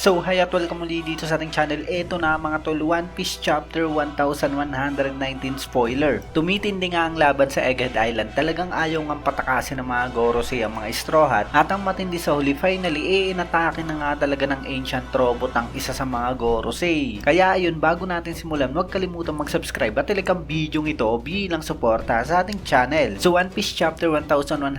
So hi at welcome muli dito sa ating channel. Ito na mga tol, One Piece Chapter 1119 spoiler. Tumitindi nga ang laban sa Egghead Island. Talagang ayaw nga patakasin ng mga Gorosei ang mga Straw Hat. At ang matindi sa huli, finally, eh, inatake na nga talaga ng Ancient Robot ang isa sa mga Gorosei. Kaya ayun, bago natin simulan, huwag kalimutan mag-subscribe at like ang video ito bilang suporta sa ating channel. So One Piece Chapter 1119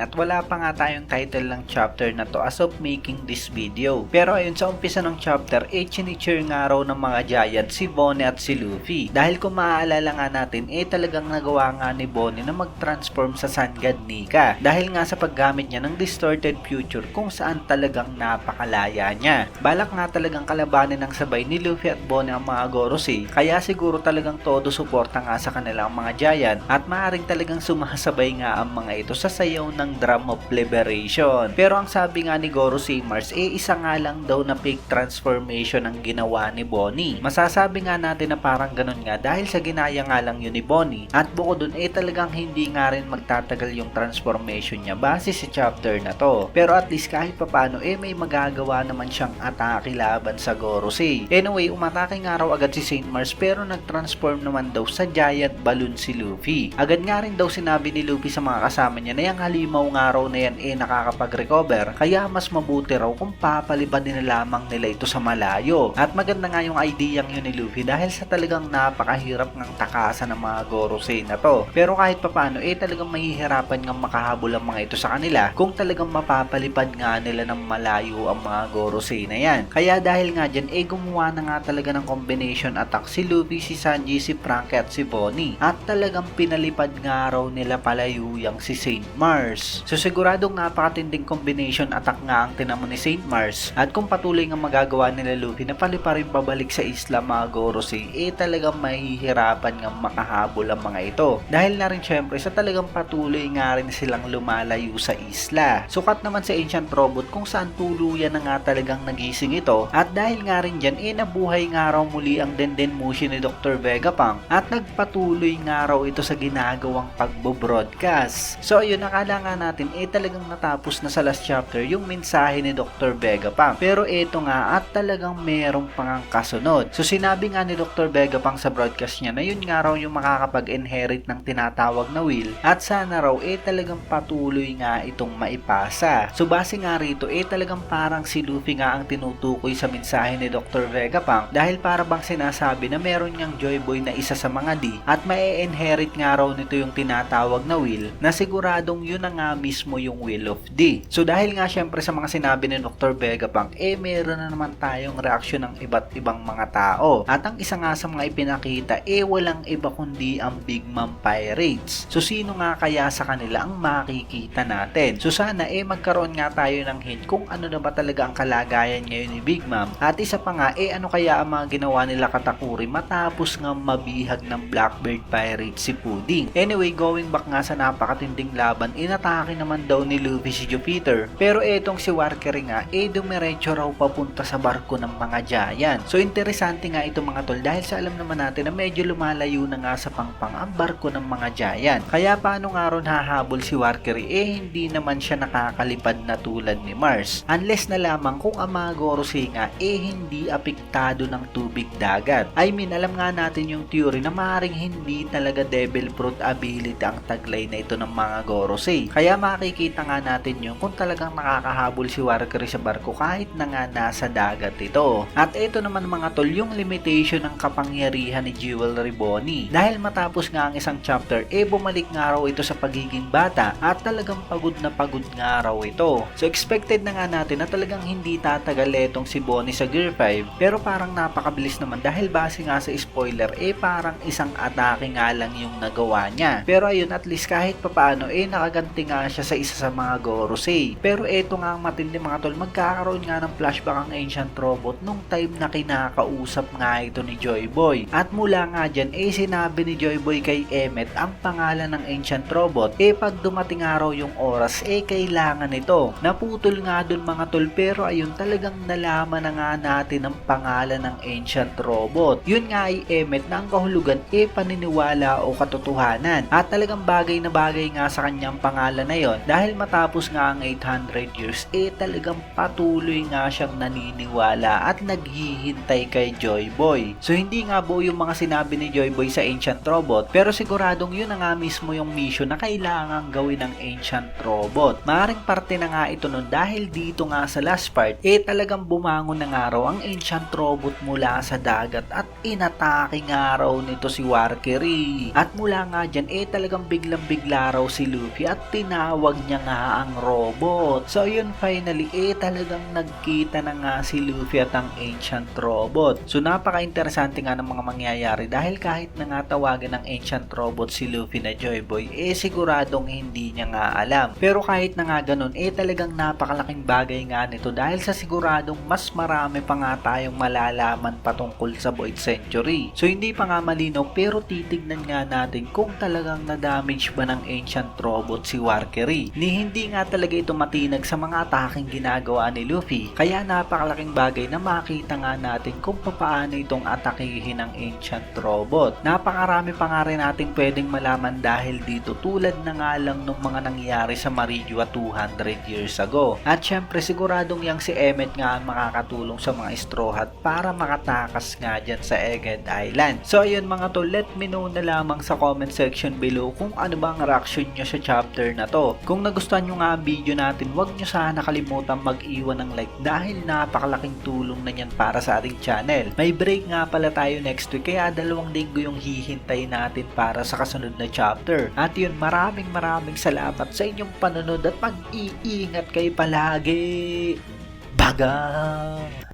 at wala pa nga tayong title ng chapter na to as of making this video. Pero ayun, sa umpisa ng chapter, eh chinicheer nga raw ng mga giant si Bonnie at si Luffy. Dahil kung maaalala nga natin, eh talagang nagawa nga ni Bonnie na mag-transform sa Sun God Nika. Dahil nga sa paggamit niya ng distorted future kung saan talagang napakalaya niya. Balak nga talagang kalabanin ng sabay ni Luffy at Bonnie ang mga Gorosei. Kaya siguro talagang todo suporta nga sa kanilang mga giant at maaaring talagang sumasabay nga ang mga ito sa sayaw ng Drum of Liberation. Pero ang sabi nga ni Gorosei Mars, eh isa nga lang daw na fake transformation ang ginawa ni Bonnie. Masasabi nga natin na parang ganun nga dahil sa ginaya nga lang yun ni Bonnie. At bukod dun, eh talagang hindi nga rin magtatagal yung transformation niya base sa chapter na to. Pero at least kahit papano, eh may magagawa naman siyang atake laban sa Gorosei. Anyway, umatake nga raw agad si Saint Mars pero nag-transform naman daw sa giant balloon si Luffy. Agad nga rin daw sinabi ni Luffy sa mga kasama niya na yung halimaw nga raw na yan eh nakakapag-recover kaya mas mabuti raw kung papaliban nila lamang nila ito sa malayo. At maganda nga yung idea yun ni Luffy dahil sa talagang napakahirap ng takasan ng mga Gorosei na to. Pero kahit papano eh talagang mahihirapan nga makahabol ang mga ito sa kanila kung talagang mapapalipad nga nila ng malayo ang mga Gorosei na yan. Kaya dahil nga dyan eh gumawa na nga talaga ng combination attack si Luffy, si Sanji, si Frankie at si Bonnie. At talagang pinalipad nga raw nila palayo yung si Saint Mars. So siguradong napakatinding combination attack nga ang tinamo ni Saint Mars. At kung patuloy nga magagawa nila Luffy na palipa rin pabalik sa isla mga Gorosei, eh talagang mahihirapan nga makahabol ang mga ito. Dahil na rin syempre sa talagang patuloy nga rin silang lumalayo sa isla. Sukat naman sa Ancient Robot kung saan tuluyan na nga talagang nagising ito. At dahil nga rin dyan, eh nabuhay nga raw muli ang Denden Mushi ni Dr. Vegapunk at nagpatuloy nga raw ito sa ginagawang pagbo-broadcast. So ayun, nakala nga natin eh talagang natapos na sa last chapter yung mensahe ni Dr. Vegapunk. Pero eto nga at talagang merong pangang kasunod. So sinabi nga ni Dr. Vegapunk sa broadcast niya na yun nga raw yung makakapag-inherit ng tinatawag na will at sana raw eh talagang patuloy nga itong maipasa. So base nga rito eh talagang parang si Luffy nga ang tinutukoy sa mensahe ni Dr. Vegapunk dahil para bang sinasabi na meron niyang Joy Boy na isa sa mga D at mai-inherit nga raw nito yung tinatawag na will na siguradong yun na nga mismo yung will of D. So dahil nga syempre sa mga sinabi ni Dr. Vegapunk eh meron na naman tayong reaksyon ng iba't ibang mga tao. At ang isa nga sa mga ipinakita eh walang iba kundi ang Big Mom Pirates. So sino nga kaya sa kanila ang makikita natin? So sana eh magkaroon nga tayo ng hint kung ano na ba talaga ang kalagayan ngayon ni Big Mom. At isa pa nga eh ano kaya ang mga ginawa nila Katakuri matapos nga mabihag ng Blackbird Pirate si Pudding. Anyway, going back nga sa napakatinding laban, inatake naman daw ni Luffy si Jupiter. Pero etong si Warkery nga, eh dumiretso raw papunta sa barko ng mga giant. So interesante nga ito mga tol dahil sa alam naman natin na medyo lumalayo na nga sa pangpang ang barko ng mga giant. Kaya paano nga ron hahabol si Warkery eh hindi naman siya nakakalipad na tulad ni Mars. Unless na lamang kung ang mga Gorosei nga eh hindi apektado ng tubig dagat. I mean alam nga natin yung theory na maaaring hindi talaga devil fruit ability ang taglay na ito ng mga Gorosei. Kaya makikita nga natin yung kung talagang nakakahabol si Warkery sa barko kahit na nga nasa dagat ito. At ito naman mga tol yung limitation ng kapangyarihan ni Jewelry Bonnie. Dahil matapos nga ang isang chapter, eh bumalik nga raw ito sa pagiging bata at talagang pagod na pagod nga raw ito. So expected na nga natin na talagang hindi tatagal etong si Bonnie sa Gear 5 pero parang napakabilis naman dahil base nga sa spoiler eh parang isang atake nga lang yung nagawa niya. Pero ayun at least kahit papaano eh nakaganti nga siya sa isa sa mga Gorosei. Pero eto nga ang matindi mga tol magkakaroon nga ng flashback ang Ancient Robot nung time na kinakausap nga ito ni Joy Boy. At mula nga dyan eh sinabi ni Joy Boy kay Emmet ang pangalan ng Ancient Robot eh pag dumating araw yung oras eh kailangan ito. Naputol nga dun mga tol pero ayun talagang nalaman na nga natin ang pangalan ng Ancient Robot. Yun nga ay Emmet na ang kahulugan eh paniniwala o katotohanan. At talagang bagay na bagay nga sa kanyang pangalan na yon dahil matapos nga ang 800 years eh talagang patuloy nga nga siyang naniniwala at naghihintay kay Joy Boy. So hindi nga buo yung mga sinabi ni Joy Boy sa Ancient Robot pero siguradong yun na nga mismo yung mission na kailangan gawin ng Ancient Robot. Maaring parte na nga ito nun dahil dito nga sa last part eh talagang bumangon na nga raw ang Ancient Robot mula sa dagat at inatake nga raw nito si Warkery. At mula nga dyan eh talagang biglang bigla raw si Luffy at tinawag niya nga ang robot. So yun finally eh talagang nagkita na nga si Luffy at ang Ancient Robot. So napaka-interesante nga ng mga mangyayari dahil kahit na nga tawagan ng Ancient Robot si Luffy na Joy Boy eh siguradong hindi niya nga alam. Pero kahit na nga ganun eh talagang napakalaking bagay nga nito dahil sa siguradong mas marami pa nga tayong malalaman patungkol sa Void Century. So hindi pa nga malinaw pero titignan nga natin kung talagang na-damage ba ng Ancient Robot si Warkery. Ni hindi nga talaga ito matinag sa mga ataking ginagawa ni Luffy. Kaya napakalaking bagay na makita nga natin kung paano itong atakihin ng Ancient Robot. Napakarami pa nga rin natin pwedeng malaman dahil dito tulad na nga lang ng mga nangyari sa Marijua 200 years ago. At syempre siguradong yang si Emmet nga ang makakatulong sa mga Straw Hat para makatakas nga dyan sa Egghead Island. So ayun mga to, let me know na lamang sa comment section below kung ano bang reaction nyo sa chapter na to. Kung nagustuhan nyo nga ang video natin, huwag nyo sana kalimutan mag-iwan ng like dahil napakalaking tulong na yan para sa ating channel. May break nga pala tayo next week kaya dalawang linggo yung hihintay natin para sa kasunod na chapter. At yun, maraming maraming salamat sa inyong panonood at mag-iingat kayo palagi. Bagang!